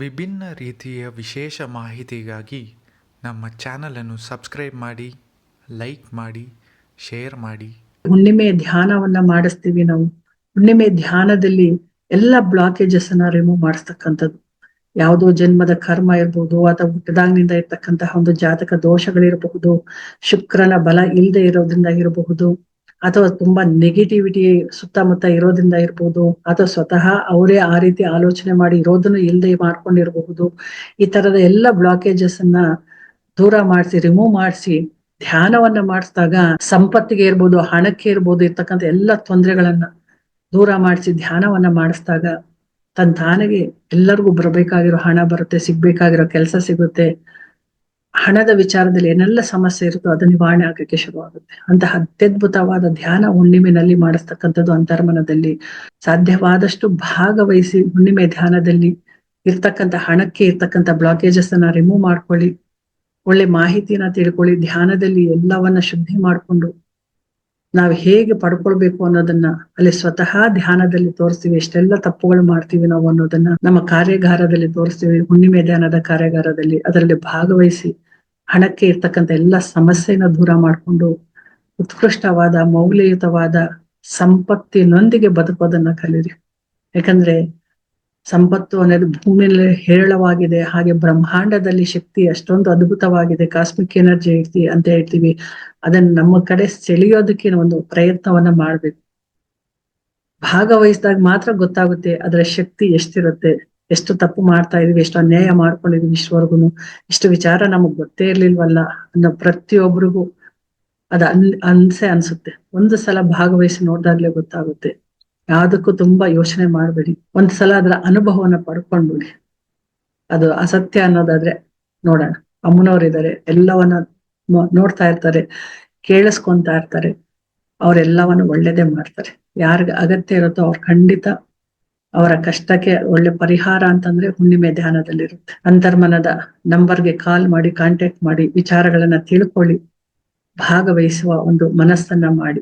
ವಿಭಿನ್ನ ರೀತಿಯ ವಿಶೇಷ ಮಾಹಿತಿಗಾಗಿ ನಮ್ಮ ಚಾನಲನ್ನು ಸಬ್ಸ್ಕ್ರೈಬ್ ಮಾಡಿ, ಲೈಕ್ ಮಾಡಿ, ಶೇರ್ ಮಾಡಿ. ಹುಣ್ಣಿಮೆ ಧ್ಯಾನವನ್ನ ಮಾಡಿಸ್ತೀವಿ ನಾವು. ಹುಣ್ಣಿಮೆ ಧ್ಯಾನದಲ್ಲಿ ಎಲ್ಲ ಬ್ಲಾಕೇಜಸ್ ಅನ್ನ ರಿಮೂವ್ ಮಾಡಿಸ್ತಕ್ಕಂಥದ್ದು. ಯಾವುದೋ ಜನ್ಮದ ಕರ್ಮ ಇರ್ಬೋದು, ಅಥವಾ ಹುಟ್ಟದಾಗಿನಿಂದ ಇರ್ತಕ್ಕಂತಹ ಒಂದು ಜಾತಕ ದೋಷಗಳಿರಬಹುದು, ಶುಕ್ರನ ಬಲ ಇಲ್ಲದೆ ಇರೋದ್ರಿಂದ ಇರಬಹುದು. ಅಥವಾ ತುಂಬಾ ನೆಗೆಟಿವಿಟಿ ಸುತ್ತಮುತ್ತ ಇರೋದ್ರಿಂದ ಇರ್ಬೋದು, ಅಥವಾ ಸ್ವತಃ ಅವರೇ ಆ ರೀತಿ ಆಲೋಚನೆ ಮಾಡಿ ಇರೋದನ್ನು ಇಲ್ಲದೆ ಮಾಡ್ಕೊಂಡಿರಬಹುದು, ಈ ತರದ ಎಲ್ಲ ಬ್ಲಾಕೇಜಸ್ ಅನ್ನ ದೂರ ಮಾಡಿಸಿ ರಿಮೂವ್ ಮಾಡಿಸಿ, ಧ್ಯಾನವನ್ನ ಮಾಡಿಸಿದಾಗ ಸಂಪತ್ತಿಗೆ ಇರ್ಬೋದು, ಹಣಕ್ಕೆ ಇರ್ಬೋದು, ಇರ್ತಕ್ಕಂಥ ಎಲ್ಲ ತೊಂದರೆಗಳನ್ನ ದೂರ ಮಾಡಿಸಿ, ಧ್ಯಾನವನ್ನ ಮಾಡಿಸಿದಾಗ ತನ್ ತಾನಿಗೆ ಎಲ್ಲರಿಗೂ ಬರಬೇಕಾಗಿರೋ ಹಣ ಬರುತ್ತೆ, ಸಿಗ್ಬೇಕಾಗಿರೋ ಕೆಲಸ ಸಿಗುತ್ತೆ. ಹಣದ ವಿಚಾರದಲ್ಲಿ ಏನೆಲ್ಲ ಸಮಸ್ಯೆ ಇರುತ್ತೋ ಅದು ನಿವಾರಣೆ ಆಗಕ್ಕೆ ಶುರುವಾಗುತ್ತೆ. ಅಂತಹ ಅತ್ಯದ್ಭುತವಾದ ಧ್ಯಾನ ಹುಣ್ಣಿಮೆನಲ್ಲಿ ಮಾಡಿಸ್ತಕ್ಕಂಥದ್ದು ಅಂತರ್ಮನದಲ್ಲಿ ಸಾಧ್ಯವಾದಷ್ಟು ಭಾಗವಹಿಸಿ ಹುಣ್ಣಿಮೆ ಧ್ಯಾನದಲ್ಲಿ ಇರ್ತಕ್ಕಂಥ ಹಣಕ್ಕೆ ಇರ್ತಕ್ಕಂಥ ಬ್ಲಾಕೇಜಸ್ ಅನ್ನ ರಿಮೂವ್ ಮಾಡ್ಕೊಳ್ಳಿ. ಒಳ್ಳೆ ಮಾಹಿತಿನ ತಿಳ್ಕೊಳ್ಳಿ. ಧ್ಯಾನದಲ್ಲಿ ಎಲ್ಲವನ್ನ ಶುದ್ಧಿ ಮಾಡ್ಕೊಂಡು ನಾವು ಹೇಗೆ ಪಡ್ಕೊಳ್ಬೇಕು ಅನ್ನೋದನ್ನ ಅಲ್ಲಿ ಸ್ವತಃ ಧ್ಯಾನದಲ್ಲಿ ತೋರಿಸ್ತೀವಿ, ಎಷ್ಟೆಲ್ಲ ತಪ್ಪುಗಳು ಮಾಡ್ತೀವಿ ನಾವು ಅನ್ನೋದನ್ನ ನಮ್ಮ ಕಾರ್ಯಾಗಾರದಲ್ಲಿ ತೋರಿಸ್ತೀವಿ, ಹುಣ್ಣಿಮೆ ಧ್ಯಾನದ ಕಾರ್ಯಾಗಾರದಲ್ಲಿ. ಅದರಲ್ಲಿ ಭಾಗವಹಿಸಿ ಹಣಕ್ಕೆ ಇರ್ತಕ್ಕಂಥ ಎಲ್ಲ ಸಮಸ್ಯೆನ ದೂರ ಮಾಡ್ಕೊಂಡು ಉತ್ಕೃಷ್ಟವಾದ, ಮೌಲ್ಯಯುತವಾದ ಸಂಪತ್ತಿನೊಂದಿಗೆ ಬದುಕೋದನ್ನ ಕಲೀರಿ. ಯಾಕಂದ್ರೆ ಸಂಪತ್ತು ಅನ್ನೋದು ಭೂಮಿಯಲ್ಲಿ ಹೇರಳವಾಗಿದೆ, ಹಾಗೆ ಬ್ರಹ್ಮಾಂಡದಲ್ಲಿ ಶಕ್ತಿ ಅಷ್ಟೊಂದು ಅದ್ಭುತವಾಗಿದೆ ಕಾಸ್ಮಿಕ್ ಎನರ್ಜಿ ಐತಿ ಅಂತ ಹೇಳ್ತೀವಿ. ಅದನ್ನ ನಮ್ಮ ಕಡೆ ಸೆಳೆಯೋದಕ್ಕೆ ಒಂದು ಪ್ರಯತ್ನವನ್ನ ಮಾಡ್ಬೇಕು. ಭಾಗವಹಿಸಿದಾಗ ಮಾತ್ರ ಗೊತ್ತಾಗುತ್ತೆ ಅದರ ಶಕ್ತಿ ಎಷ್ಟಿರುತ್ತೆ, ಎಷ್ಟು ತಪ್ಪು ಮಾಡ್ತಾ ಇದೀವಿ, ಎಷ್ಟು ಅನ್ಯಾಯ ಮಾಡ್ಕೊಂಡಿದೀವಿ ಇಷ್ಟವರೆಗೂ ಇಷ್ಟು ವಿಚಾರ ನಮಗ್ ಗೊತ್ತೇ ಇರ್ಲಿಲ್ವಲ್ಲ ಅನ್ನೋ ಪ್ರತಿಯೊಬ್ಬರಿಗೂ ಅದ ಅನ್, ಅನ್ಸೆ ಅನ್ಸುತ್ತೆ. ಒಂದು ಸಲ ಭಾಗವಹಿಸಿ ನೋಡ್ದಾಗ್ಲೇ ಗೊತ್ತಾಗುತ್ತೆ. ಯಾವ್ದಕ್ಕೂ ತುಂಬಾ ಯೋಚನೆ ಮಾಡಬೇಡಿ. ಒಂದ್ ಸಲ ಅದರ ಅನುಭವವನ್ನು ಪಡ್ಕೊಂಡ್ಬಿಡಿ. ಅದು ಅಸತ್ಯ ಅನ್ನೋದಾದ್ರೆ ನೋಡೋಣ. ಅಮ್ಮನವ್ರಿದ್ದಾರೆ, ಎಲ್ಲವನ್ನ ನೋಡ್ತಾ ಇರ್ತಾರೆ, ಕೇಳಿಸ್ಕೊಂತಾ ಇರ್ತಾರೆ. ಅವರೆಲ್ಲವನ್ನು ಒಳ್ಳೇದೇ ಮಾಡ್ತಾರೆ. ಯಾರಿಗ ಅಗತ್ಯ ಇರುತ್ತೋ ಅವ್ರು ಖಂಡಿತ ಅವರ ಕಷ್ಟಕ್ಕೆ ಒಳ್ಳೆ ಪರಿಹಾರ ಅಂತಂದ್ರೆ ಹುಣ್ಣಿಮೆ ಧ್ಯಾನದಲ್ಲಿರುತ್ತೆ. ಅಂತರ್ಮನದ ನಂಬರ್ಗೆ ಕಾಲ್ ಮಾಡಿ, ಕಾಂಟ್ಯಾಕ್ಟ್ ಮಾಡಿ, ವಿಚಾರಗಳನ್ನ ತಿಳ್ಕೊಳ್ಳಿ, ಭಾಗವಹಿಸುವ ಒಂದು ಮನಸ್ಸನ್ನ ಮಾಡಿ.